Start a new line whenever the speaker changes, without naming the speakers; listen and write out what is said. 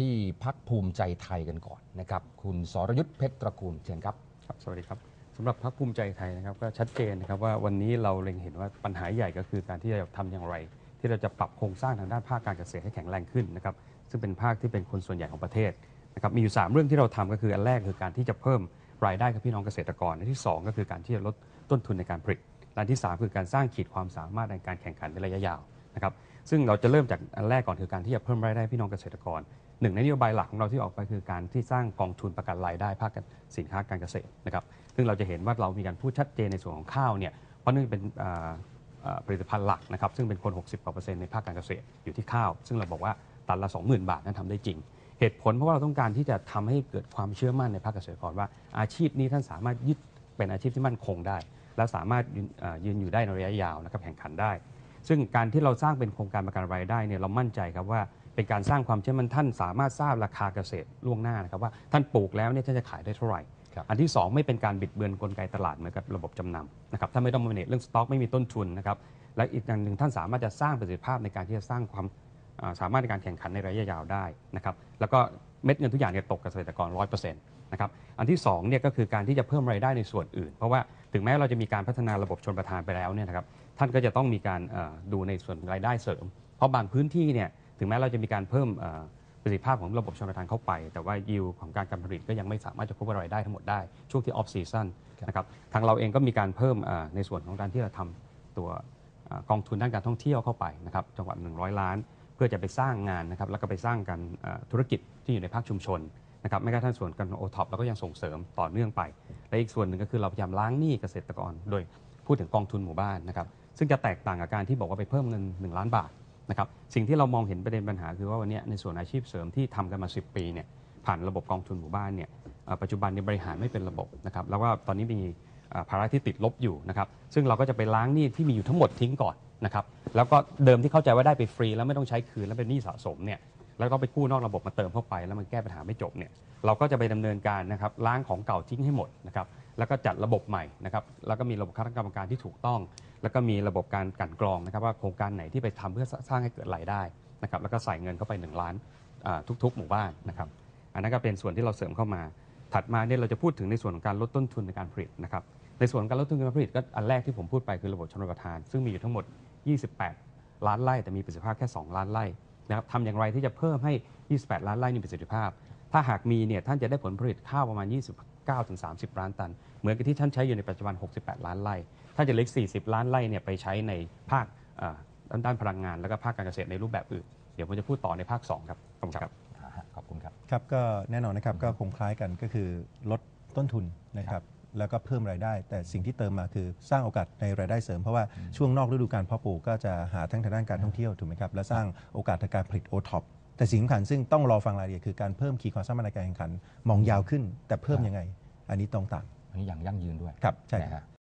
ที่พักภูมิใจไทยกันก่อนนะครับคุณสรยุทธเพชรตระกูลเชิญครับ
ครับ สวัสดีครับสำหรับพรรคภูมิใจไทยนะครับก็ชัดเจนนะครับว่าวันนี้เราเล็งเห็นว่าปัญหาใหญ่ก็คือการที่เราทำอย่างไร ที่เราจะปรับโครงสร้างทางด้านภาคการเกษตรให้แข็งแรงขึ้นนะครับซึ่งเป็นภาคที่เป็นคนส่วนใหญ่ของประเทศนะครับมีอยู่ 3 เรื่องที่เราทำก็คืออันแรกคือการที่จะเพิ่มรายได้กับพี่น้องเกษตรกรอันที่ 2 ก็คือการที่จะลดต้นทุนในการผลิตและอันที่ 3 คือการสร้างขีดความสามารถในการแข่งขันในระยะยาวนะครับ ซึ่งเราจะเริ่มจากอันแรกก่อนคือการที่จะเพิ่มรายได้พี่น้องเกษตรกรหนึ่งในนโยบายหลักของเราที่ออกไปคือการที่สร้างกองทุนประกันรายได้ภาคสินค้าการเกษตรนะครับซึ่งเราจะเห็นว่าเรามีการพูดชัดเจนในส่วนของข้าวเนี่ยเพราะเนื่องเป็นผลิตภัณฑ์หลักนะครับซึ่งเป็นคน 60กว่าเปอร์เซ็นต์ในภาคการเกษตรอยู่ที่ข้าว ซึ่งเราบอกว่าตันละ 20,000 บาทนั้นทำได้จริง เหตุผลเพราะว่าเราต้องการที่จะทำให้เกิดความเชื่อมั่นในภาคเกษตรกรว่าอาชีพนี้ท่านสามารถยึดเป็นอาชีพที่มั่นคงได้ และสามารถยืนอยืนอยู่ได้ในระยะยาวนะครับแข่งขันได้ ซึ่งการที่เราสร้างเป็นโครงการประกันรายได้เนี่ยเรามั่นใจครับว่าเป็นการสร้างความเชื่อมั่นท่านสามารถทราบราคาเกษตรล่วงหน้านะครับว่าท่านปลูกแล้วเนี่ยท่านจะขายได้เท่าไหร่
ครับ
อันที่ 2 ไม่เป็นการบิดเบือนกลไกตลาดเหมือนกับระบบจำนำนะครับท่านไม่ต้องมาเนเรื่องสต็อกไม่มีต้นทุนนะครับและอีกอย่างหนึ่งท่านสามารถจะสร้างประสิทธิภาพในการที่จะสร้างความอ่าสามารถในการแข่งขันในระยะยาวได้นะครับแล้วก็เม็ดเงินทุกอย่างเนี่ยตกกับเกษตรกร100%นะครับอันที่2เนี่ยก็คือการที่จะเพิ่มรายได้ในส่วนอื่น เพราะว่า ถึงแม้เราจะมีการพัฒนาระบบชนประทานไปแล้วเนี่ยนะครับท่านก็จะต้องมีการเอ่อดูในส่วนรายได้เสริม เพราะบางพื้นที่เนี่ยถึงแม้เราจะมีการเพิ่มเอ่อประสิทธิภาพของระบบชนประทานเข้าไป แต่ว่ายิวของการการผลิตก็ยังไม่สามารถจะควบรายได้ทั้งหมดได้ช่วงที่ออฟซีซันนะครับทางเราเองก็มีการเพิ่มอ่าในส่วนของการที่เราทำตัวอ่ากองทุนด้านการท่องเที่ยวเข้าไปนะครับจังหวัด 100 ล้าน เพื่อจะไปสร้างงานนะครับแล้วก็ไปสร้างการอ่าธุรกิจที่อยู่ในภาคชุมชนนะครับไม่กระทั่งส่วนการโอท็อปเราก็ยังส่งเสริมต่อเนื่องไป และอีกส่วนหนึ่งก็คือเราพยายามล้างหนี้เกษตรกร โดยพูดถึงกองทุนหมู่บ้านนะครับซึ่งจะแตกต่างกับการที่บอกว่าไปเพิ่มเงิน 1 ล้านบาทนะครับสิ่งที่เรามองเห็นประเด็นปัญหาคือว่าวันนี้ในส่วนอาชีพเสริมที่ทำกันมา 10 ปีเนี่ยผ่านระบบกองทุนหมู่บ้านเนี่ยปัจจุบันเนี่ยบริหารไม่เป็นระบบนะครับแล้วก็ตอนนี้มีภาระที่ติดลบอยู่นะครับซึ่งเราก็จะไปล้างหนี้ที่มีอยู่ทั้งหมดทิ้งก่อนนะครับแล้วก็เดิมที่เข้าใจว่าได้ไปฟรีแล้วไม่ต้องใช้คืนแล้วเป็นหนี้สะสมเนี่ย แล้วก็ไปกู้นอกระบบมาเติมเข้าไป แล้วมันแก้ปัญหาไม่จบเนี่ยเราก็จะไปดำเนินการนะครับล้างของเก่าทิ้งให้หมดนะครับแล้วก็จัดระบบใหม่นะครับแล้วก็มีระบบคณะกรรมการที่ถูกต้อง แล้วก็มีระบบการกันกรองนะครับว่าโครงการไหนที่ไปทำเพื่อสร้างให้เกิดรายได้นะครับแล้วก็ใส่เงินเข้าไป 1 ล้านทุกๆ หมู่บ้านนะครับอันนั้นก็เป็นส่วนที่เราเสริมเข้ามา ถัดมาเนี่ยเราจะพูดถึงในส่วนของการลดต้นทุนในการผลิตนะครับในส่วนการลดต้นทุนการผลิตก็อันแรกที่ผมพูดไปคือระบบชนประทาน ซึ่งมีอยู่ทั้งหมด 28 ล้านไร่แต่มีประสิทธิภาพแค่ 2 ล้านไร่ นะครับทำอย่างไรที่จะเพิ่มให้ 28 ล้านไร่มีประสิทธิภาพ ถ้าหากมีเนี่ยท่านจะได้ผลผลิตข้าวประมาณ 29-30 ล้านตัน เหมือนกับที่ท่านใช้อยู่ในปัจจุบัน 68 ล้านไร่ ท่านจะเหล็ก 40 ล้านไร่เนี่ยไปใช้ในภาคเอ่อด้านด้านพลังงาน แล้วก็ภาคการเกษตรในรูปแบบอื่น เดี๋ยวผมจะพูดต่อในภาค 2 ครับ ขอบคุณครับ
อ่าฮะขอบคุณครับ
ครับก็แน่นอนนะครับก็คงคล้ายกันก็คือลดต้นทุนนะครับ แล้วก็เพิ่มรายได้ แต่สิ่งที่เติมมาคือสร้างโอกาสในรายได้เสริมเพราะว่าช่วงนอกฤดูการเพาะปลูกก็จะหาทั้งทางด้านการท่องเที่ยวถูกไหมครับและสร้างโอกาสทางการผลิตโอท็อปแต่สิ่งสำคัญซึ่งต้องรอฟังรายละเอียดคือการเพิ่มขีดความสามารถในการแข่งขันมองยาวขึ้น แต่เพิ่มยังไง อันนี้ต้องตาม
อันนี้อย่างยั่งยืนด้วย
ครับใช่
นะฮะ